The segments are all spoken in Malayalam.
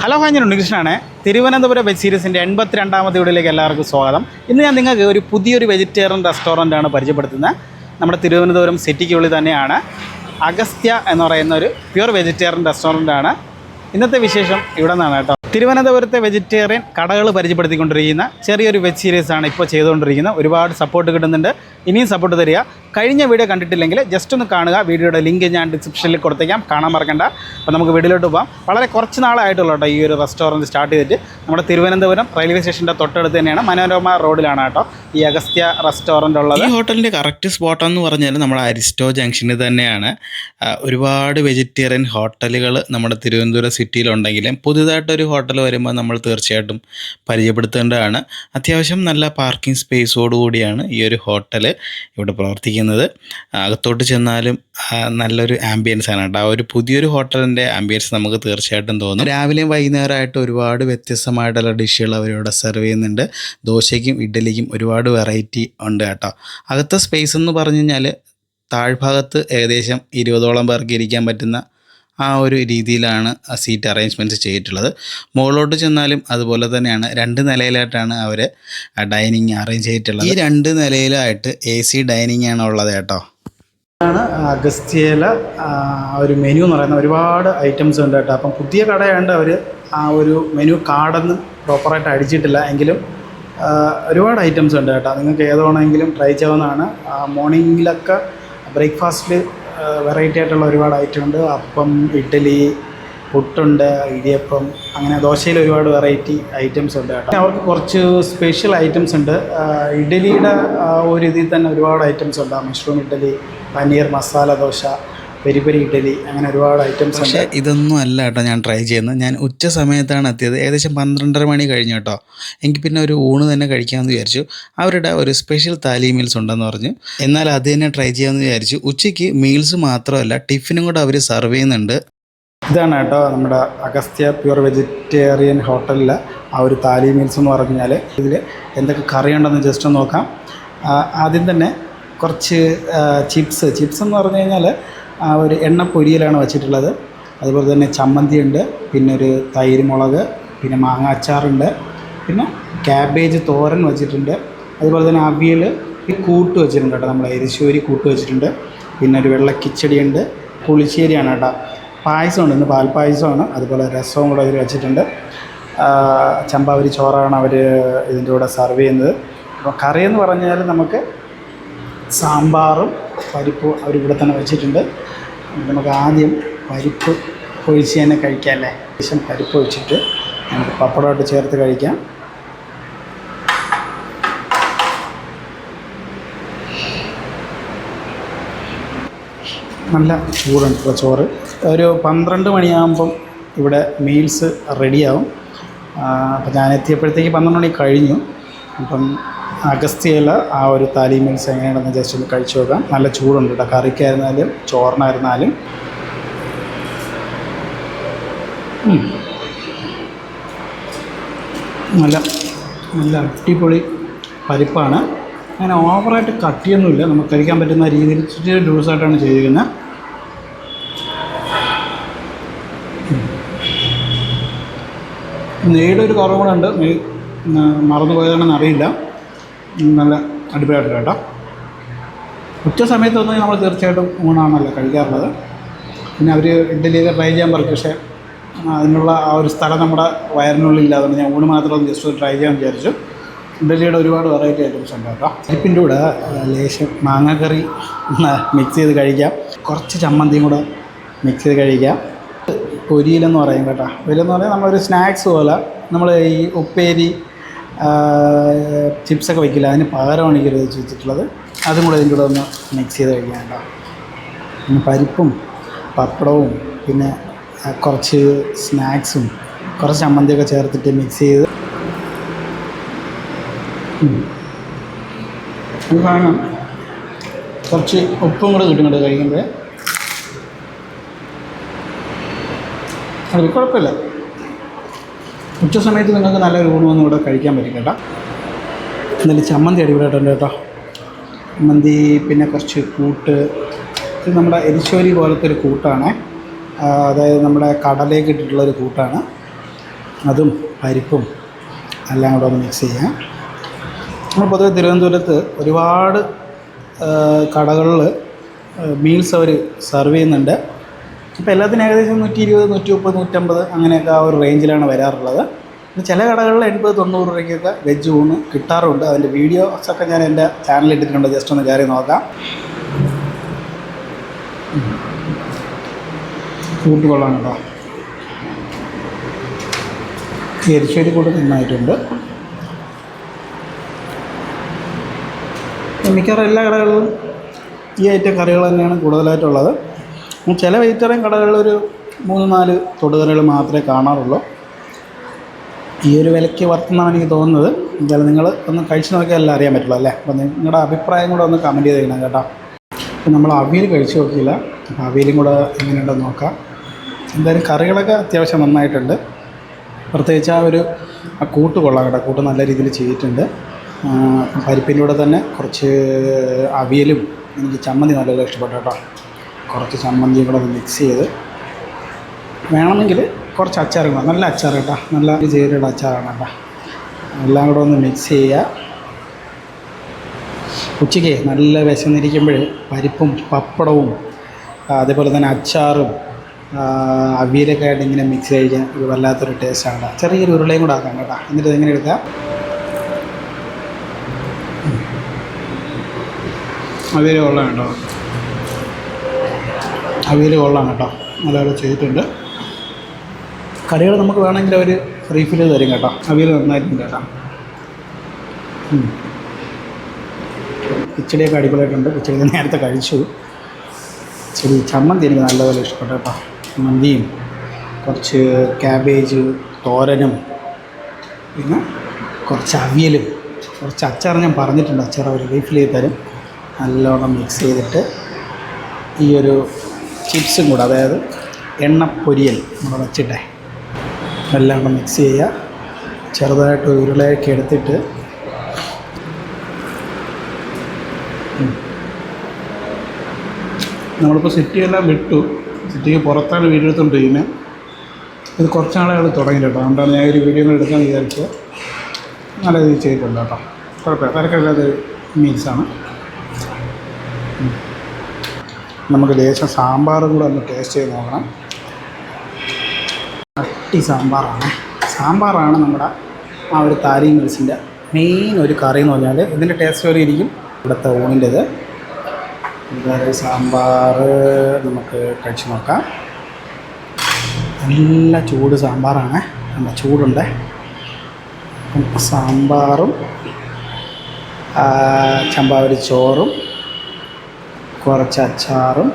ഹലോ ഹായ് ഞാൻ ഉണ്ണികൃഷ്ണനാണ്. തിരുവനന്തപുരം വെജ് സീരീസിന്റെ എൺപത്തിരണ്ടാമത്തെ വീഡിയോയിലേക്ക് എല്ലാവർക്കും സ്വാഗതം. ഇന്ന് ഞാൻ നിങ്ങൾക്ക് ഒരു പുതിയൊരു വെജിറ്റേറിയൻ റെസ്റ്റോറന്റാണ് പരിചയപ്പെടുത്തുന്നത്. നമ്മുടെ തിരുവനന്തപുരം സിറ്റിക്കുള്ളിൽ തന്നെയാണ് അഗസ്ത്യ എന്ന് പറയുന്ന ഒരു പ്യുർ വെജിറ്റേറിയൻ റെസ്റ്റോറന്റാണ് ഇന്നത്തെ വിശേഷം ഇവിടെ നിന്നാണ് കേട്ടോ. തിരുവനന്തപുരത്തെ വെജിറ്റേറിയൻ കടകൾ പരിചയപ്പെടുത്തിക്കൊണ്ടിരിക്കുന്ന ചെറിയൊരു വെബ് സീരീസാണ് ഇപ്പോൾ ചെയ്തുകൊണ്ടിരിക്കുന്നത്. ഒരുപാട് സപ്പോർട്ട് കിട്ടുന്നുണ്ട്. ഇനിയും സപ്പോർട്ട് തരിക. കഴിഞ്ഞ വീഡിയോ കണ്ടിട്ടില്ലെങ്കിൽ ജസ്റ്റ് ഒന്ന് കാണുക. വീഡിയോയുടെ ലിങ്ക് ഞാൻ ഡിസ്ക്രിപ്ഷനിൽ കൊടുത്തേക്കാം. കാണാൻ മറക്കണ്ട. അപ്പോൾ നമുക്ക് വീഡിയോയിലോട്ട് പോകാം വളരെ കുറച്ച് നാളായിട്ടുള്ളൂ ഈ ഒരു റെസ്റ്റോറന്റ് സ്റ്റാർട്ട് ചെയ്തിട്ട്. നമ്മുടെ തിരുവനന്തപുരം റെയിൽവേ സ്റ്റേഷന്റെ തൊട്ടടുത്ത് തന്നെയാണ് മനോരമ റോഡിലാണ് കേട്ടോ ഈ അഗസ്ത്യ റെസ്റ്റോറന്റ് ഉള്ളത്. ഈ ഹോട്ടലിന്റെ കറക്റ്റ് സ്പോട്ട് എന്ന് പറഞ്ഞാൽ നമ്മുടെ അരിസ്റ്റോ ജംഗ്ഷനിൽ തന്നെയാണ്. ഒരുപാട് വെജിറ്റേറിയൻ ഹോട്ടലുകൾ നമ്മുടെ തിരുവനന്തപുരം സിറ്റിയിലുണ്ടെങ്കിലും പുതിയതായിട്ടൊരു ഹോട്ടൽ വരുമ്പോൾ നമ്മൾ തീർച്ചയായിട്ടും പരിചയപ്പെടുത്തേണ്ടതാണ്. അത്യാവശ്യം നല്ല പാർക്കിംഗ് സ്പേസോടുകൂടിയാണ് ഈ ഒരു ഹോട്ടൽ ഇവിടെ പ്രവർത്തിക്കുന്നത്. അകത്തോട്ട് ചെന്നാലും നല്ലൊരു ആംബിയൻസ് ആണ് കേട്ടോ. ആ ഒരു പുതിയൊരു ഹോട്ടലിന്റെ ആംബിയൻസ് നമുക്ക് തീർച്ചയായിട്ടും തോന്നും. രാവിലെയും വൈകുന്നേരമായിട്ട് ഒരുപാട് വ്യത്യസ്തമായിട്ടുള്ള ഡിഷുകൾ അവരിവിടെ സെർവ് ചെയ്യുന്നുണ്ട്. ദോശയ്ക്കും ഇഡ്ഡലിക്കും ഒരുപാട് വെറൈറ്റി ഉണ്ട് കേട്ടോ. അകത്തെ സ്പേസ് എന്ന് പറഞ്ഞു കഴിഞ്ഞാൽ താഴ്ഭാഗത്ത് ഏകദേശം ഇരുപതോളം പേർക്ക് ഇരിക്കാൻ പറ്റുന്ന ആ ഒരു രീതിയിലാണ് ആ സീറ്റ് അറേഞ്ച്മെന്റ്സ് ചെയ്തിട്ടുള്ളത്. മുകളിലോട്ട് ചെന്നാലും അതുപോലെ തന്നെയാണ്. രണ്ട് നിലയിലായിട്ടാണ് അവർ ഡൈനിങ് അറേഞ്ച് ചെയ്തിട്ടുള്ളത്. ഈ രണ്ട് നിലയിലായിട്ട് എ സി ഡൈനിങ് ആണ് ഉള്ളത് കേട്ടോ. ാണ് അഗസ്ത്യയില ഒരു മെനു എന്ന് പറയുന്ന ഒരുപാട് ഐറ്റംസ് ഉണ്ട് കേട്ടോ. അപ്പം പുതിയ കടയാണ്ട് അവർ ആ ഒരു മെനു കാർഡൊന്നും പ്രോപ്പറായിട്ട് അടിച്ചിട്ടില്ല. എങ്കിലും ഒരുപാട് ഐറ്റംസ് ഉണ്ട് കേട്ടോ. നിങ്ങൾക്ക് ഏതാണെങ്കിലും ട്രൈ ചെയ്യാവുന്നതാണ്. മോർണിംഗിലൊക്കെ ബ്രേക്ക്ഫാസ്റ്റിൽ വെറൈറ്റി ആയിട്ടുള്ള ഒരുപാട് ഐറ്റം ഉണ്ട്. അപ്പം ഇഡ്ഡലി പുട്ടുണ്ട് ഇടിയപ്പം അങ്ങനെ ദോശയിൽ ഒരുപാട് വെറൈറ്റി ഐറ്റംസ് ഉണ്ട് കേട്ടോ. അവർക്ക് കുറച്ച് സ്പെഷ്യൽ ഐറ്റംസ് ഉണ്ട്. ഇഡ്ഡലിയുടെ ഒരു ഇതിൽ തന്നെ ഒരുപാട് ഐറ്റംസ് ഉണ്ട്. Mushroom idli paneer masala dosa peri peri idli അങ്ങനെ ഒരുപാട് ഐറ്റംസ് പക്ഷേ ഇതൊന്നും അല്ല കേട്ടോ ഞാൻ ട്രൈ ചെയ്യുന്നത്. ഞാൻ ഉച്ച സമയത്താണ് എത്തിയത്. ഏകദേശം പന്ത്രണ്ടര മണി കഴിഞ്ഞു കേട്ടോ. എനിക്ക് പിന്നെ ഒരു ഊണ് തന്നെ കഴിക്കാമെന്ന് വിചാരിച്ചു. അവരുടെ ഒരു സ്പെഷ്യൽ താലി മീൽസ് ഉണ്ടെന്ന് പറഞ്ഞു. എന്നാൽ അത് തന്നെ ട്രൈ ചെയ്യാമെന്ന് വിചാരിച്ചു. ഉച്ചയ്ക്ക് മീൽസ് മാത്രമല്ല ടിഫിനും കൂടെ അവർ സെർവ് ചെയ്യുന്നുണ്ട്. ഇതാണ് കേട്ടോ നമ്മുടെ അഗസ്ത്യ പ്യുവർ വെജിറ്റേറിയൻ ഹോട്ടലിലെ ആ ഒരു താലി മീൽസ് എന്ന് പറഞ്ഞാൽ. ഇതിൽ എന്തൊക്കെ കറി ഉണ്ടെന്ന് ജസ്റ്റ് നോക്കാം. ആദ്യം തന്നെ കുറച്ച് ചിപ്സ് ചിപ്സ് എന്ന് പറഞ്ഞു കഴിഞ്ഞാൽ ആ ഒരു എണ്ണ പൊരിയിലാണ് വെച്ചിട്ടുള്ളത്. അതുപോലെ തന്നെ ചമ്മന്തി ഉണ്ട് പിന്നെ ഒരു തൈര് മുളക് പിന്നെ മാങ്ങ അച്ചാറുണ്ട് പിന്നെ ക്യാബേജ് തോരൻ വെച്ചിട്ടുണ്ട്. അതുപോലെ തന്നെ അവിയൽ കൂട്ട് വെച്ചിട്ടുണ്ട് കേട്ടോ നമ്മൾ എരിശ്ശേരി കൂട്ട് വെച്ചിട്ടുണ്ട്. പിന്നെ ഒരു വെള്ള കിച്ചടി ഉണ്ട് പുളിശ്ശേരിയാണ് കേട്ടോ. പായസമുണ്ട് ഇന്ന് പാൽപ്പായസമാണ്. അതുപോലെ രസവും കൂടെ അവർ വെച്ചിട്ടുണ്ട്. ചമ്പാവരി ചോറാണ് അവർ ഇതിന്റെ കൂടെ സെർവ് ചെയ്യുന്നത്. അപ്പോൾ കറിയെന്ന് പറഞ്ഞാൽ നമുക്ക് സാമ്പാറും പരിപ്പും അവരിവിടെ തന്നെ വെച്ചിട്ടുണ്ട്. നമുക്ക് ആദ്യം പരിപ്പ് ഒഴിച്ച് തന്നെ കഴിക്കാം അല്ലേ? ശേഷം പരിപ്പ് ഒഴിച്ചിട്ട് നമുക്ക് പപ്പടമായിട്ട് ചേർത്ത് കഴിക്കാം. നല്ല ചൂടുണ്ട് ചോറ്. ഒരു പന്ത്രണ്ട് മണിയാകുമ്പം ഇവിടെ മീൽസ് റെഡിയാവും. അപ്പോൾ ഞാൻ എത്തിയപ്പോഴത്തേക്ക് പന്ത്രണ്ട് മണി കഴിഞ്ഞു. അപ്പം അഗസ്ത്യയില ആ ഒരു താലി മീൽസ് എങ്ങനെയാണെന്ന് ജസ്റ്റ് ഒന്ന് കഴിച്ചു നോക്കാം. നല്ല ചൂടുണ്ട് കേട്ടോ. കറിക്കായിരുന്നാലും ചോറിനായിരുന്നാലും. നല്ല നല്ല അടിപൊളി പരിപ്പാണ്. അങ്ങനെ ഓവറായിട്ട് കട്ടിയൊന്നുമില്ല. നമുക്ക് കഴിക്കാൻ പറ്റുന്ന രീതിയിൽ ഇച്ചിരി ലൂസായിട്ടാണ് ചെയ്തിരിക്കുന്നത്. നെയ്യുടെ ഒരു കുറവ് ഉണ്ട്. നെയ് ഉം, മറന്നു പോയതാണെന്ന് അറിയില്ല. നല്ല അടിപൊളിയായിട്ട് കേട്ടോ. ഉച്ച സമയത്തൊന്നും നമ്മൾ തീർച്ചയായിട്ടും ഊണാണല്ലോ കഴിക്കാറുള്ളത്. പിന്നെ അവർ ഇഡ്ഡലിയൊക്കെ ട്രൈ ചെയ്യാൻ പറഞ്ഞു പക്ഷേ അതിനുള്ള ആ ഒരു സ്ഥലം നമ്മുടെ വയറിനുള്ളിൽ അതുകൊണ്ട് ഞാൻ ഊണ് മാത്രം ജസ്റ്റ് ട്രൈ ചെയ്യാൻ വിചാരിച്ചു. ഇഡ്ഡലിയുടെ ഒരുപാട് വെറൈറ്റി ഐറ്റംസ് ഉണ്ട് കേട്ടോ. പരിപ്പിന്റെ കൂടെ ലേശം മാങ്ങാക്കറി മിക്സ് ചെയ്ത് കഴിക്കാം. കുറച്ച് ചമ്മന്തിയും കൂടെ മിക്സ് ചെയ്ത് കഴിക്കാം. പൊരിയിലെന്ന് പറയും കേട്ടോ. പൊരിയെന്ന് പറഞ്ഞാൽ നമ്മളൊരു സ്നാക്സ് പോലെ നമ്മൾ ഈ ഉപ്പേരി ചിപ്സൊക്കെ വയ്ക്കില്ല അതിന് പകരമാണ് ഈ ഇത് വെച്ചിട്ടുള്ളത്. അതും കൂടെ ഇതിന്റെ കൂടെ ഒന്ന് മിക്സ് ചെയ്ത് കഴിക്കാം കേട്ടോ. പിന്നെ പരിപ്പും പപ്പടവും പിന്നെ കുറച്ച് സ്നാക്സും കുറച്ച് ചമ്മന്തിയൊക്കെ ചേർത്തിട്ട് മിക്സ് ചെയ്ത്. കാണാം കുറച്ച് ഉപ്പും കൂടെ കിട്ടും കേട്ടോ കഴിക്കുമ്പോൾ അത് കുഴപ്പമില്ല. ഉച്ച സമയത്ത് നിങ്ങൾക്ക് നല്ലൊരു ഊണൊന്നും ഇവിടെ കഴിക്കാൻ പറ്റും കേട്ടോ. എന്നാലും ചമ്മന്തി അടിപൊളിയായിട്ടുണ്ട് കേട്ടോ. ചമ്മന്തി പിന്നെ കുറച്ച് കൂട്ട്. ഇത് നമ്മുടെ എരിശ്ശേരി പോലത്തെ ഒരു കൂട്ടാണ്. അതായത് നമ്മുടെ കടലേക്ക് ഇട്ടിട്ടുള്ള ഒരു കൂട്ടാണ്. അതും പരിപ്പും എല്ലാം കൂടെ ഒന്ന് മിക്സ് ചെയ്യാം. നമ്മൾ പൊതുവെ തിരുവനന്തപുരത്ത് ഒരുപാട് കടകളിൽ മീൽസ് അവർ സെർവ് ചെയ്യുന്നുണ്ട്. ഇപ്പോൾ എല്ലാത്തിനും ഏകദേശം നൂറ്റി ഇരുപത് നൂറ്റി മുപ്പത് നൂറ്റമ്പത് അങ്ങനെയൊക്കെ ആ ഒരു റേഞ്ചിലാണ് വരാറുള്ളത്. ചില കടകളിൽ എൺപത് തൊണ്ണൂറ് രൂപയ്ക്കൊക്കെ വെജ് ഊണ് കിട്ടാറുണ്ട്. അതിന്റെ വീഡിയോസൊക്കെ ഞാൻ എന്റെ ചാനലിൽ ഇട്ടിട്ടുണ്ട്. ജസ്റ്റ് ഒന്ന് കയറി നോക്കാം. കൂട്ട് കൊള്ളാം കേട്ടോ എരിശ്ശേരി കൂടെ നന്നായിട്ടുണ്ട്. മിക്കവാറും എല്ലാ കടകളിലും ഈ ഐറ്റം കറികൾ തന്നെയാണ് കൂടുതലായിട്ടുള്ളത്. ചില വെജിറ്റേറിയൻ കടകളിൽ ഒരു മൂന്ന് നാല് തൊടുകറികൾ മാത്രമേ കാണാറുള്ളൂ. ഈ ഒരു വിലയ്ക്ക് വർത്തുന്നാണ് എനിക്ക് തോന്നുന്നത്. എന്തായാലും നിങ്ങൾ ഒന്ന് കഴിച്ച് നോക്കിയാലല്ലേ അറിയാൻ പറ്റുള്ളൂ അല്ലേ? അപ്പോൾ നിങ്ങളുടെ അഭിപ്രായം കൂടെ ഒന്ന് കമന്റ് ചെയ്തേക്കണം കേട്ടോ. അപ്പോൾ നമ്മൾ അവിയൽ കഴിച്ച് നോക്കിയില്ല. അവിയലും കൂടെ എങ്ങനെയുണ്ടെന്ന് നോക്കാം. എന്തായാലും കറികളൊക്കെ അത്യാവശ്യം നന്നായിട്ടുണ്ട്. പ്രത്യേകിച്ച് ആ ഒരു ആ കൂട്ട് കൊള്ളാം കേട്ടോ. കൂട്ട് നല്ല രീതിയിൽ ചെയ്തിട്ടുണ്ട്. പരിപ്പിന്റെ തന്നെ കുറച്ച് അവിയലും എനിക്ക് ചമ്മന്തി നല്ലപോലെ ഇഷ്ടപ്പെട്ടു കേട്ടോ. കുറച്ച് ചമ്മന്തിയും കൂടെ ഒന്ന് മിക്സ് ചെയ്ത് വേണമെങ്കിൽ കുറച്ച് അച്ചാർ കൂടെ നല്ല അച്ചാർ കേട്ടോ. നല്ല ചേരുള്ള അച്ചാറാണ് കേട്ടോ. എല്ലാം കൂടെ ഒന്ന് മിക്സ് ചെയ്യുക. ഉച്ചയ്ക്ക് നല്ല വിശന്നിരിക്കുമ്പോൾ പരിപ്പും പപ്പടവും അതേപോലെ തന്നെ അച്ചാറും അവിയലൊക്കെ ആയിട്ട് ഇങ്ങനെ മിക്സ് കഴിക്കാൻ ഒരു വല്ലാത്തൊരു ടേസ്റ്റാണ് ചെറിയൊരു ഉരുളയും കൂടെ ആക്കാം കേട്ടോ. എന്നിട്ട് ഇതെങ്ങനെ എടുക്കാം അവിയൽ കൊള്ളാം കേട്ടോ. അവിയൽ കൊള്ളാം കേട്ടോ. നല്ലപോലെ ചെയ്തിട്ടുണ്ട്. കറികൾ നമുക്ക് വേണമെങ്കിൽ അവർ റീഫിൽ തരും കേട്ടോ. അവിയൽ നന്നായിട്ടുണ്ട് കേട്ടോ. കിച്ചടിയൊക്കെ അടിപൊളിയായിട്ടുണ്ട്. കിച്ചടി നേരത്തെ കഴിച്ചു. ശരി ചമ്മന്തി എനിക്ക് നല്ലപോലെ ഇഷ്ടപ്പെട്ടു കേട്ടോ. മന്തിയും കുറച്ച് ക്യാബേജ് തോരനും പിന്നെ കുറച്ച് അവിയലും. കുറച്ച് അച്ചാർ ഞാൻ പറഞ്ഞിട്ടുണ്ട് അച്ചാർ അവർ റീഫിൽ ചെയ്ത് തരും. നല്ലോണം മിക്സ് ചെയ്തിട്ട് ഈ ഒരു ചിപ്സും കൂടെ അതായത് എണ്ണ പൊരിയൽ നമ്മൾ വെച്ചിട്ടേ. എല്ലാം കൂടെ മിക്സ് ചെയ്യുക. ചെറുതായിട്ട് ഉരുളയൊക്കെ എടുത്തിട്ട്. നമ്മളിപ്പോൾ സിറ്റിയെല്ലാം വിട്ടു. സിറ്റിക്ക് പുറത്താണ് വീഡിയോ എടുത്തുകൊണ്ടിരിക്കുന്നത് ഇത് കുറച്ച് നാളുകൾ തുടങ്ങി കേട്ടോ അതുകൊണ്ടാണ് ഞാൻ ഒരു വീഡിയോ എടുക്കാൻ വിചാരിച്ചത് നല്ല രീതിയിൽ ചെയ്തിട്ടുണ്ട് കേട്ടോ. കുഴപ്പമില്ല. തിരക്കില്ലാത്ത മീൽസാണ്. നമുക്ക് ലേശം സാമ്പാറും കൂടെ ഒന്ന് ടേസ്റ്റ് ചെയ്ത് നോക്കണം. അട്ടി സാമ്പാറാണ്. സാമ്പാറാണ് നമ്മുടെ ആ ഒരു താരി മത്സ്യന്റെ മെയിൻ ഒരു കറി എന്ന് പറഞ്ഞാൽ ഇതിന്റെ ടേസ്റ്റ് വരെ ഇരിക്കും. ഇവിടുത്തെ ഊണിന്റെത്. ഇതൊരു സാമ്പാർ നമുക്ക് കഴിച്ച് നോക്കാം. നല്ല ചൂട് സാമ്പാറാണ്. നല്ല ചൂടുണ്ട്. സാമ്പാറും ചമ്പാവരി ചോറും കുറച്ച് അച്ചാറും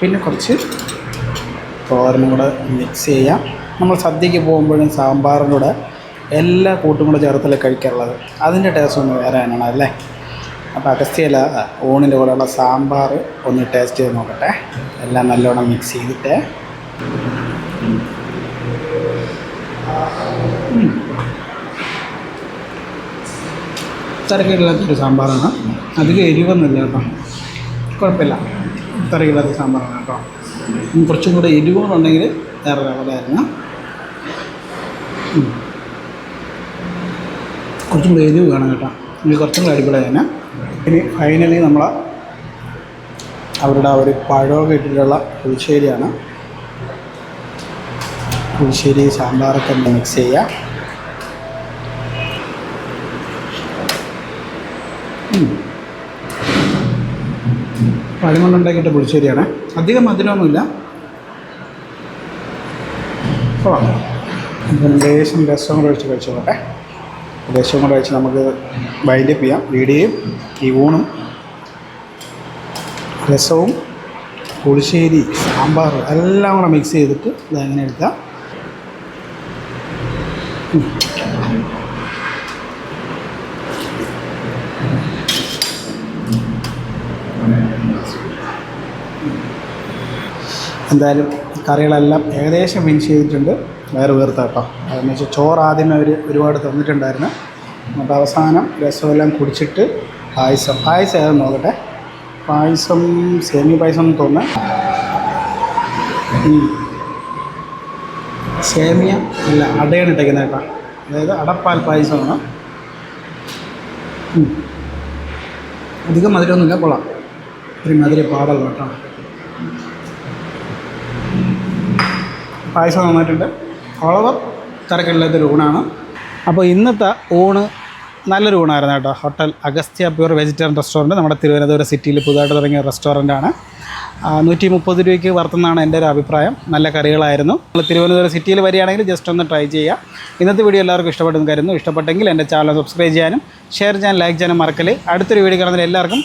പിന്നെ കുറച്ച് തോരനും കൂടെ മിക്സ് ചെയ്യാം. നമ്മൾ സദ്യക്ക് പോകുമ്പോഴും സാമ്പാറും കൂടെ എല്ലാ കൂട്ടും കൂടെ ചേർത്തല്ലേ കഴിക്കാറുള്ളത്? അതിന്റെ ടേസ്റ്റ് ഒന്ന് വേറെ തന്നെയാണ് അല്ലേ? അപ്പോൾ അഗസ്ത്യയില ഊണിന്റെ കൂടെയുള്ള സാമ്പാർ ഒന്ന് ടേസ്റ്റ് ചെയ്ത് നോക്കട്ടെ. എല്ലാം നല്ലോണം മിക്സ് ചെയ്തിട്ട്. തിരക്കില്ലാത്തൊരു സാമ്പാറാണ്. അധികം എരിവൊന്നുമില്ല കേട്ടോ. കുഴപ്പമില്ല. തിരക്കില്ലാത്ത സാമ്പാറാണ് കേട്ടോ. കുറച്ചും കൂടെ എരിവുകളുണ്ടെങ്കിൽ വേറെ ലെവലായിരുന്നു. കുറച്ചും കൂടെ എരിവ് വേണം കേട്ടോ. ഇനി കുറച്ചും കൂടെ അടിപൊളി തന്നെ ഇനി ഫൈനലി നമ്മൾ അവരുടെ ആ ഒരു പഴമൊക്കെ ഇട്ടിട്ടുള്ള പുളിശ്ശേരിയാണ്. പുളിശ്ശേരി സാമ്പാറൊക്കെ മിക്സ് ചെയ്യുക. പഴം കൊണ്ടുണ്ടാക്കിയിട്ട് പുളിശ്ശേരിയാണ്. അധികം മധുരമൊന്നുമില്ല. കൊള്ളാം അപ്പം ലേശം രസം കൂടെ ഒഴിച്ച് കഴിച്ചോട്ടെ. രസം കൂടെ ഒഴിച്ച് നമുക്ക് വൈൻഡപ്പ് ചെയ്യാം. വീഡിയോയും ഈ ഊണും രസവും പുളിശ്ശേരി സാമ്പാർ എല്ലാം കൂടെ മിക്സ് ചെയ്തിട്ട് ഇതങ്ങനെ എടുക്കാം. എന്തായാലും കറികളെല്ലാം ഏകദേശം ഫിനിഷ് ചെയ്തിട്ടുണ്ട്. വേർത്ത കേട്ടോ അതെന്ന് വെച്ചാൽ ചോറ് ആദ്യമേ അവർ ഒരുപാട് തന്നിട്ടുണ്ടായിരുന്നു. എന്നിട്ട് അവസാനം രസമെല്ലാം കുടിച്ചിട്ട് പായസം. പായസം ഏതെന്ന് നോക്കട്ടെ. പായസം സേമി പായസം എന്ന് തോന്നുന്നു. സേമിയ അല്ല അടയാണ് ഇട്ടേക്കുന്നത് കേട്ടോ. അതായത് അടപ്പാൽ പായസമാണ്. അധികം മധുരമൊന്നുമില്ല കൊള്ളാം. ഒരു മധുര പാടല്ലോ കേട്ടോ. പായസം നന്നായിട്ടുണ്ട്. ഓളവർ തിരക്കില്ലാത്തൊരു ഊണാണ്. അപ്പോൾ ഇന്നത്തെ ഊണ് നല്ലൊരു ഊണായിരുന്നു കേട്ടോ. Hotel Agasthya pure vegetarian restaurant നമ്മുടെ തിരുവനന്തപുരം സിറ്റിയിൽ പുതുതായിട്ട് തുടങ്ങിയ റെസ്റ്റോറന്റാണ്. നൂറ്റി മുപ്പത് രൂപയ്ക്ക് വർത്തുന്നതാണ് എന്റെ ഒരു അഭിപ്രായം. നല്ല കറികളായിരുന്നു. നമ്മൾ തിരുവനന്തപുരം സിറ്റിയിൽ വരികയാണെങ്കിൽ ജസ്റ്റ് ഒന്ന് ട്രൈ ചെയ്യുക. ഇന്നത്തെ വീഡിയോ എല്ലാവർക്കും ഇഷ്ടപ്പെട്ടെന്ന് കരുതുന്നു. ഇഷ്ടപ്പെട്ടെങ്കിൽ എന്റെ ചാനൽ സബ്സ്ക്രൈബ് ചെയ്യാനും ഷെയർ ചെയ്യാനും ലൈക്ക് ചെയ്യാനും മറക്കൽ അടുത്തൊരു വീഡിയോ കാണുന്നതിൽ എല്ലാവർക്കും